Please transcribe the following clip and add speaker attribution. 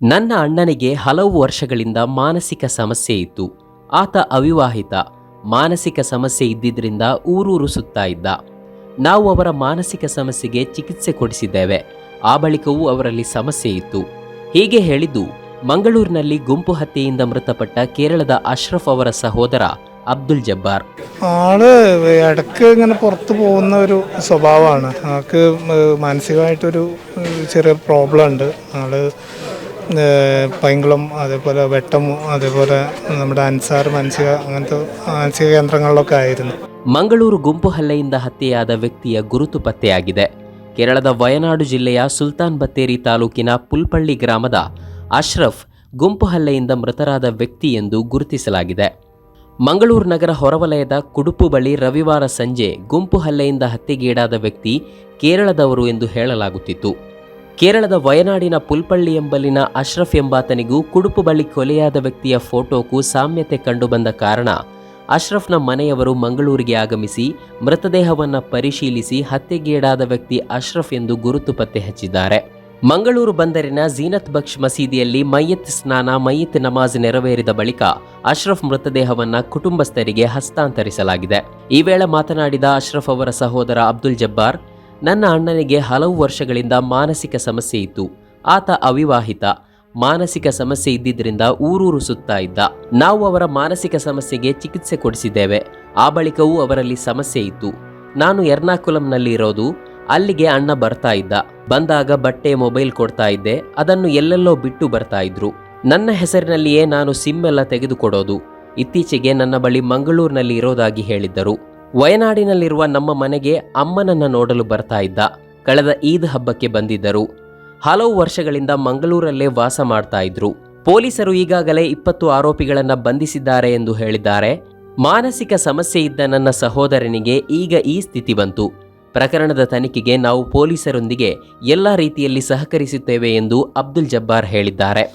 Speaker 1: ನನ್ನ ಅಣ್ಣನಿಗೆ ಹಲವು ವರ್ಷಗಳಿಂದ ಮಾನಸಿಕ ಸಮಸ್ಯೆ ಇತ್ತು. ಆತ ಅವಿವಾಹಿತ. ಮಾನಸಿಕ ಸಮಸ್ಯೆ ಇದ್ದಿದ್ದರಿಂದ ಊರೂರು ಸುತ್ತಾ ಇದ್ದ. ನಾವು ಅವರ ಮಾನಸಿಕ ಸಮಸ್ಯೆಗೆ ಚಿಕಿತ್ಸೆ ಕೊಡಿಸಿದ್ದೇವೆ. ಆ ಬಳಿಕವೂ ಅವರಲ್ಲಿ ಸಮಸ್ಯೆ ಇತ್ತು. ಹೀಗೆ ಹೇಳಿದ್ದು, ಮಂಗಳೂರಿನಲ್ಲಿ ಗುಂಪು ಹತ್ಯೆಯಿಂದ ಮೃತಪಟ್ಟ ಕೇರಳದ ಅಶ್ರಫ್ ಅವರ ಸಹೋದರ ಅಬ್ದುಲ್ ಜಬ್ಬಾರ್.
Speaker 2: ആള് ഇടയ്ക്ക് ഇങ്ങനെ പുറത്തു ಹೋಗುವ ಒಂದು സ്വഭാവമാണ്. ಮಾನಸಿಕವಾಗಿ ಒಂದು ചെറിയ ಪ್ರಾಬ್ಲಮ್ ಉಂಟು ആള് പൈങ്കുളം അതേപോലെ വെട്ടം അതേപോലെ നമ്മുടെ അൻസാർ മാനസിക അങ്ങനത്തെ മാനസിക കേന്ദ്രങ്ങളിലൊക്കെ ആയിരുന്നു
Speaker 1: ಮಂಗಳೂರು ಗುಂಪು ಹಲ್ಲೆಯಿಂದ ಹತ್ಯೆಯಾದ ವ್ಯಕ್ತಿಯ ಗುರುತು ಪತ್ತೆಯಾಗಿದೆ ಕೇರಳದ ವಯನಾಡು ಜಿಲ್ಲೆಯ ಸುಲ್ತಾನ್ ಬತ್ತೇರಿ ತಾಲೂಕಿನ ಪುಲ್ಪಳ್ಳಿ ಗ್ರಾಮದ ಅಶ್ರಫ್ ಗುಂಪು ಹಲ್ಲೆಯಿಂದ ಮೃತರಾದ ವ್ಯಕ್ತಿ ಎಂದು ಗುರುತಿಸಲಾಗಿದೆ ಮಂಗಳೂರು ನಗರ ಹೊರವಲಯದ ಕುಡುಪು ಬಳಿ ರವಿವಾರ ಸಂಜೆ ಗುಂಪು ಹಲ್ಲೆಯಿಂದ ಹತ್ಯೆಗೀಡಾದ ವ್ಯಕ್ತಿ ಕೇರಳದವರು ಎಂದು ಹೇಳಲಾಗುತ್ತಿತ್ತು ಕೇರಳದ ವಯನಾಡಿನ ಪುಲ್ಪಳ್ಳಿ ಎಂಬಲ್ಲಿನ ಅಶ್ರಫ್ ಎಂಬಾತನಿಗೂ ಕುಡುಪು ಬಳಿ ಕೊಲೆಯಾದ ವ್ಯಕ್ತಿಯ ಫೋಟೋಕ್ಕೂ ಸಾಮ್ಯತೆ ಕಂಡುಬಂದ ಕಾರಣ ಅಶ್ರಫ್ನ ಮನೆಯವರು ಮಂಗಳೂರಿಗೆ ಆಗಮಿಸಿ ಮೃತದೇಹವನ್ನು ಪರಿಶೀಲಿಸಿ ಹತ್ಯೆಗೀಡಾದ ವ್ಯಕ್ತಿ ಅಶ್ರಫ್ ಎಂದು ಗುರುತು ಪತ್ತೆ ಹಚ್ಚಿದ್ದಾರೆ. ಮಂಗಳೂರು ಬಂದರಿನ ಜೀನತ್ ಬಕ್ಷ್ ಮಸೀದಿಯಲ್ಲಿ ಮಯ್ಯತ್ ಸ್ನಾನ ಮಯ್ಯತ್ ನಮಾಜ್ ನೆರವೇರಿದ ಬಳಿಕ ಅಶ್ರಫ್ ಮೃತದೇಹವನ್ನು ಕುಟುಂಬಸ್ಥರಿಗೆ ಹಸ್ತಾಂತರಿಸಲಾಗಿದೆ. ಈ ವೇಳೆ ಮಾತನಾಡಿದ ಅಶ್ರಫ್ ಅವರ ಸಹೋದರ ಅಬ್ದುಲ್ ಜಬ್ಬಾರ್ ನನ್ನ ಅಣ್ಣನಿಗೆ ಹಲವು ವರ್ಷಗಳಿಂದ ಮಾನಸಿಕ ಸಮಸ್ಯೆ ಇತ್ತು. ಆತ ಅವಿವಾಹಿತ. ಮಾನಸಿಕ ಸಮಸ್ಯೆ ಇದ್ದಿದ್ದರಿಂದ ಊರೂರು ಸುತ್ತಾ ಇದ್ದ. ನಾವು ಅವರ ಮಾನಸಿಕ ಸಮಸ್ಯೆಗೆ ಚಿಕಿತ್ಸೆ ಕೊಡಿಸಿದ್ದೇವೆ. ಆ ಬಳಿಕವೂ ಅವರಲ್ಲಿ ಸಮಸ್ಯೆ ಇತ್ತು. ನಾನು ಎರ್ನಾಕುಲಂನಲ್ಲಿ ಇರೋದು. ಅಲ್ಲಿಗೆ ಅಣ್ಣ ಬರ್ತಾ ಇದ್ದ. ಬಂದಾಗ ಬಟ್ಟೆ ಮೊಬೈಲ್ ಕೊಡ್ತಾ ಇದ್ದೆ. ಅದನ್ನು ಎಲ್ಲೆಲ್ಲೋ ಬಿಟ್ಟು ಬರ್ತಾ ಇದ್ರು. ನನ್ನ ಹೆಸರಿನಲ್ಲಿಯೇ ನಾನು ಸಿಮ್ ಎಲ್ಲ ತೆಗೆದುಕೊಡೋದು. ಇತ್ತೀಚೆಗೆ ನನ್ನ ಬಳಿ ಮಂಗಳೂರಿನಲ್ಲಿ ಇರೋದಾಗಿ ಹೇಳಿದ್ದರು. ವಯನಾಡಿನಲ್ಲಿರುವ ನಮ್ಮ ಮನೆಗೆ ಅಮ್ಮನನ್ನ ನೋಡಲು ಬರ್ತಾ ಇದ್ದ. ಕಳೆದ ಈದ್ ಹಬ್ಬಕ್ಕೆ ಬಂದಿದ್ದರು. ಹಲವು ವರ್ಷಗಳಿಂದ ಮಂಗಳೂರಲ್ಲೇ ವಾಸ ಮಾಡ್ತಾ ಇದ್ರು. ಪೊಲೀಸರು ಈಗಾಗಲೇ ಇಪ್ಪತ್ತು ಆರೋಪಿಗಳನ್ನ ಬಂಧಿಸಿದ್ದಾರೆ ಎಂದು ಹೇಳಿದ್ದಾರೆ. ಮಾನಸಿಕ ಸಮಸ್ಯೆ ಇದ್ದ ನನ್ನ ಸಹೋದರನಿಗೆ ಈಗ ಈ ಸ್ಥಿತಿ ಬಂತು. ಪ್ರಕರಣದ ತನಿಖೆಗೆ ನಾವು ಪೊಲೀಸರೊಂದಿಗೆ ಎಲ್ಲ ರೀತಿಯಲ್ಲಿ ಸಹಕರಿಸುತ್ತೇವೆ ಎಂದು ಅಬ್ದುಲ್ ಜಬ್ಬಾರ್ ಹೇಳಿದ್ದಾರೆ.